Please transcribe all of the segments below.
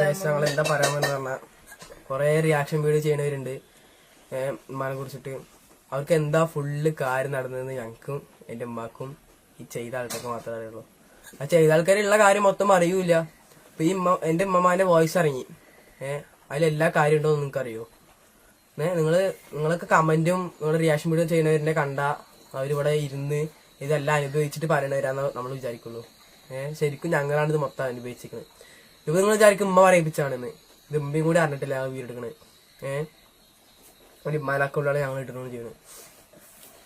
ഞങ്ങൾ എന്താ പറയാമെന്ന് പറഞ്ഞാൽ കുറേ റിയാക്ഷൻ വീഡിയോ ചെയ്യണവരുണ്ട് ഉമ്മാനെ കുറിച്ചിട്ട്. അവർക്ക് എന്താ ഫുള്ള് കാര്യം നടന്നതെന്ന് ഞങ്ങൾക്കും എന്റെ ഉമ്മാക്കും ഈ ചെയ്ത ആൾക്കാർക്ക് മാത്രമേ അറിയുള്ളൂ. ആ ചെയ്ത ആൾക്കാരുള്ള കാര്യം മൊത്തം അറിയൂല ഇപ്പൊ ഈ എന്റെ ഉമ്മമാന്റെ വോയിസ് ഇറങ്ങി. ഏഹ് അതിലെല്ലാ കാര്യം ഉണ്ടോ എന്ന് നിങ്ങൾക്ക് അറിയോ ഏഹ് നിങ്ങൾ നിങ്ങളൊക്കെ കമന്റും നിങ്ങൾ റിയാക്ഷൻ വീഡിയോ ചെയ്യുന്നവരെ കണ്ട അവരിവിടെ ഇരുന്ന് ഇതെല്ലാം അനുഭവിച്ചിട്ട് പറയണവരാന്ന് നമ്മൾ വിചാരിക്കുള്ളൂ. ഏഹ് ശരിക്കും ഞങ്ങളാണ് ഇത് മൊത്തം അനുഭവിച്ചിരിക്കുന്നത്. ഇപ്പൊ നിങ്ങൾ വിചാരിക്കും ഉമ്മ പറയിപ്പിച്ചാണെന്ന് ഇത് ഉമ്മയും കൂടി അറിഞ്ഞിട്ടില്ല ആ വീടെടുക്കണത് ഏഹ് ഒരു ഇമ്മാനക്കുള്ളിലാണ് ഞങ്ങൾ ഇട്ടുകൊണ്ട് ചെയ്യുന്നത്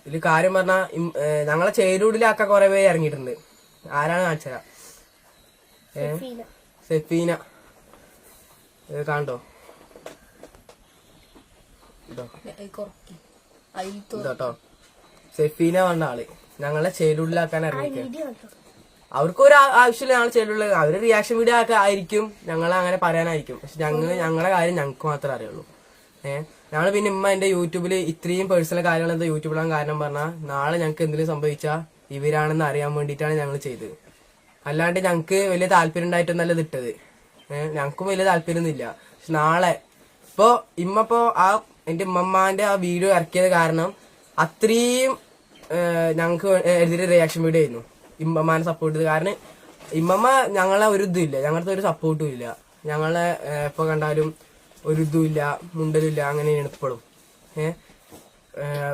ഇതിൽ കാര്യം പറഞ്ഞാൽ ഞങ്ങളെ ചേരൂടിലാക്ക കുറെ പേര് ഇറങ്ങിയിട്ടുണ്ട്. ആരാണ് കാണിച്ചത് ഏഹ് സെഫീന. കാണോ കേട്ടോ സെഫീന വന്ന ആൾ. ഞങ്ങളെ ചേരൂടിലാക്കാൻ ഇറങ്ങിയിട്ട് അവർക്ക് ഒരു ആവശ്യമില്ല ഞങ്ങൾ ചെയ്തിട്ടുള്ളത് അവർ റിയാക്ഷൻ വീഡിയോ ഒക്കെ ആയിരിക്കും. ഞങ്ങൾ അങ്ങനെ പറയാനായിരിക്കും. പക്ഷെ ഞങ്ങൾ ഞങ്ങളുടെ കാര്യം ഞങ്ങൾക്ക് മാത്രമേ അറിയുള്ളൂ. ഏഹ് ഞങ്ങൾ പിന്നെ ഇമ്മ എന്റെ യൂട്യൂബിൽ ഇത്രയും പേഴ്സണൽ കാര്യങ്ങൾ എന്താ യൂട്യൂബിലാണ് കാരണം പറഞ്ഞാൽ നാളെ ഞങ്ങൾക്ക് എന്തെങ്കിലും സംഭവിച്ചാൽ ഇവരാണെന്ന് അറിയാൻ വേണ്ടിയിട്ടാണ് ഞങ്ങൾ ചെയ്തത്. അല്ലാണ്ട് ഞങ്ങൾക്ക് വലിയ താല്പര്യം ഉണ്ടായിട്ടൊന്നല്ല ഇത് ഇട്ടത്. ഏഹ് ഞങ്ങൾക്കും വലിയ താല്പര്യമൊന്നുമില്ല പക്ഷെ നാളെ ഇപ്പോ ഇമ്മ ഇപ്പോ ആ എന്റെ ഉമ്മമ്മാന്റെ ആ വീഡിയോ ഇറക്കിയത് കാരണം അത്രയും ഞങ്ങൾക്ക് എഴുതിയിട്ട് റിയാക്ഷൻ വീഡിയോ ആയിരുന്നു. ഇമ്മമാനെ സപ്പോർട്ട് ചെയ്ത്. കാരണം ഇമ്മമ്മ ഞങ്ങളെ ഒരു ഇതുമില്ല ഞങ്ങളുടെ ഒരു സപ്പോർട്ടും ഇല്ല. ഞങ്ങളെ ഇപ്പൊ കണ്ടാലും ഒരു ഇതുമില്ല ഇല്ല മുണ്ടലും ഇല്ല അങ്ങനെയാണ് ഇപ്പോഴും ഏഹ്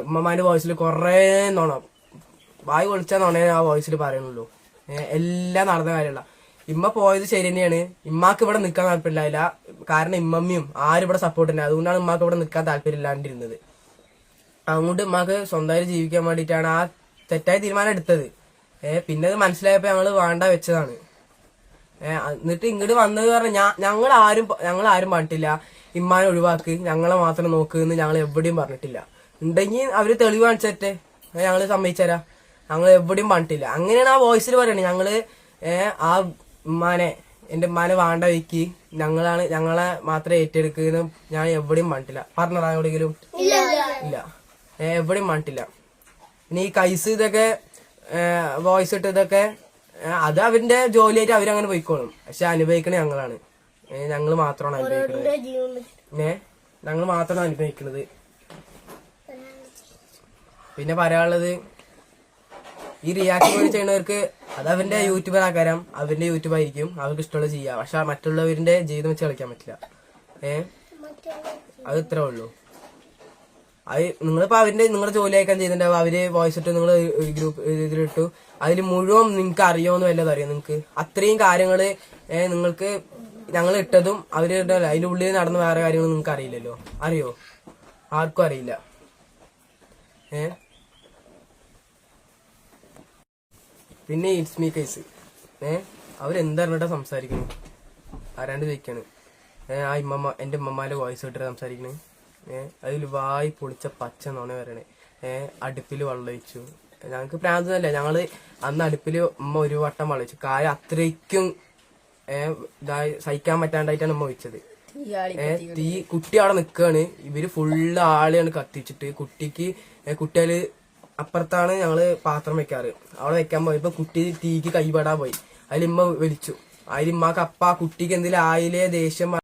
ഉമ്മമാന്റെ വോയിസിൽ കുറേ നോണ. വായി പൊളിച്ച നോണേ ആ വോയിസിൽ പറയണുള്ളൂ. എല്ലാം നടന്ന കാര്യമല്ല ഇമ്മ പോയത് ശരി തന്നെയാണ്. ഇമ്മാക്ക് ഇവിടെ നിൽക്കാൻ താല്പര്യമില്ല കാരണം ഇമ്മമ്മയും ആരും ഇവിടെ സപ്പോർട്ട് തന്നെ അതുകൊണ്ടാണ് ഇമ്മാക്ക് ഇവിടെ നിൽക്കാൻ താല്പര്യമില്ലാണ്ടിരുന്നത്. അതുകൊണ്ട് ഉമ്മാക്ക് സ്വന്തമായിട്ട് ജീവിക്കാൻ വേണ്ടിയിട്ടാണ് ആ തെറ്റായ തീരുമാനം എടുത്തത്. പിന്നെ അത് മനസ്സിലായപ്പോ ഞങ്ങൾ വേണ്ട വെച്ചതാണ്. എന്നിട്ട് ഇങ്ങോട്ട് വന്നത് പറഞ്ഞ ഞങ്ങൾ ആരും ഞങ്ങൾ ആരും പറഞ്ഞിട്ടില്ല. ഇമ്മാനെ ഒഴിവാക്ക് ഞങ്ങളെ മാത്രം നോക്കുന്ന് ഞങ്ങൾ എവിടെയും പറഞ്ഞിട്ടില്ല. ഉണ്ടെങ്കിൽ അവർ തെളിവ് കാണിച്ചേ ഞങ്ങൾ സമ്മതിച്ചരാ. ഞങ്ങൾ എവിടെയും പറഞ്ഞിട്ടില്ല. അങ്ങനെയാണ് ആ വോയിസിൽ പറയണേ. ഞങ്ങൾ ആ ഉമ്മാനെ എന്റെ ഉമ്മാനെ വേണ്ട വെക്ക്. ഞങ്ങളാണ് ഞങ്ങളെ മാത്രമേ ഏറ്റെടുക്കുന്നു ഞാൻ എവിടെയും പറഞ്ഞിട്ടില്ല. പറഞ്ഞതാ എവിടെയെങ്കിലും? ഇല്ല എവിടെയും പറഞ്ഞിട്ടില്ല. ഇനി ഈ കൈസ് ഇതൊക്കെ വോയിസ് ഇട്ടതൊക്കെ അത് അവരുടെ ജോലിയായിട്ട് അവരങ്ങനെ പോയിക്കോളും. പക്ഷെ അനുഭവിക്കണ ഞങ്ങളാണ്. ഞങ്ങൾ മാത്രമാണ് അനുഭവിക്കുന്നത് ഏ ഞങ്ങൾ മാത്രമാണ് അനുഭവിക്കുന്നത് പിന്നെ പറയാനുള്ളത് ഈ റിയാക്ഷൻ ചെയ്യുന്നവർക്ക് അത് അവന്റെ യൂട്യൂബർ ആക്കാരം അവന്റെ യൂട്യൂബ് ആയിരിക്കും അവർക്ക് ഇഷ്ടമുള്ളത് ചെയ്യാം. പക്ഷെ മറ്റുള്ളവരുടെ ജീവിതം വെച്ച് കളിക്കാൻ പറ്റില്ല. ഏ അത് ഇത്രേ ഉള്ളൂ. അത് നിങ്ങളിപ്പോ അവരുടെ നിങ്ങളുടെ ജോലി അയക്കാൻ ചെയ്തിട്ടുണ്ടാവും. അവർ വോയിസ് ഇട്ട് നിങ്ങൾ ഗ്രൂപ്പ് ഇതിലിട്ടു അതിൽ മുഴുവൻ നിങ്ങൾക്ക് അറിയാമെന്ന് വല്ലതും അറിയാം നിങ്ങൾക്ക് അത്രയും കാര്യങ്ങൾ ഏഹ് നിങ്ങൾക്ക് ഞങ്ങൾ ഇട്ടതും അവർ അതിന്റെ ഉള്ളിൽ നടന്ന വേറെ കാര്യങ്ങൾ നിങ്ങൾക്ക് അറിയില്ലല്ലോ. അറിയോ? ആർക്കും അറിയില്ല. ഏ? പിന്നെ ഇറ്റ്സ് മീ കേസ് ഏ? അവരെന്തറിഞ്ഞിട്ടാ സംസാരിക്കുന്നു ആരാണ്ട് ചോദിക്കാണ്. ഏ ആ ഇമ്മമ്മ എന്റെ ഉമ്മമാന്റെ വോയിസ് ഇട്ടിട്ട് സംസാരിക്കണേ? അതിൽ വായി പൊളിച്ച പച്ച നോണ വരണേ ഏഹ് അടുപ്പിൽ വെള്ളമൊഴിച്ചു ഞങ്ങൾക്ക് പ്രാന്തല്ല ഞങ്ങൾ അന്ന് അടുപ്പിൽ ഉമ്മ ഒരു വട്ടം വെള്ളം ഒഴിച്ചു. കായ അത്രയ്ക്കും ഏഹ് ഇതായി സഹിക്കാൻ പറ്റാണ്ടായിട്ടാണ് ഉമ്മ ഏഹ് തീ കുട്ടി അവിടെ നിക്കാണ്. ഇവർ ഫുള്ള് ആളെയാണ് കത്തിച്ചിട്ട് കുട്ടിക്ക് കുട്ടികൾ അപ്പുറത്താണ് ഞങ്ങൾ പാത്രം വെക്കാറ്. അവിടെ വെക്കാൻ പോയപ്പോ കുട്ടി തീക്ക് കൈപെടാൻ പോയി. അതിലിമ്മ വലിച്ചു അതിലിമ്മക്ക് അപ്പ കുട്ടിക്ക് എന്തെങ്കിലും ആയില്ലേ ദേഷ്യം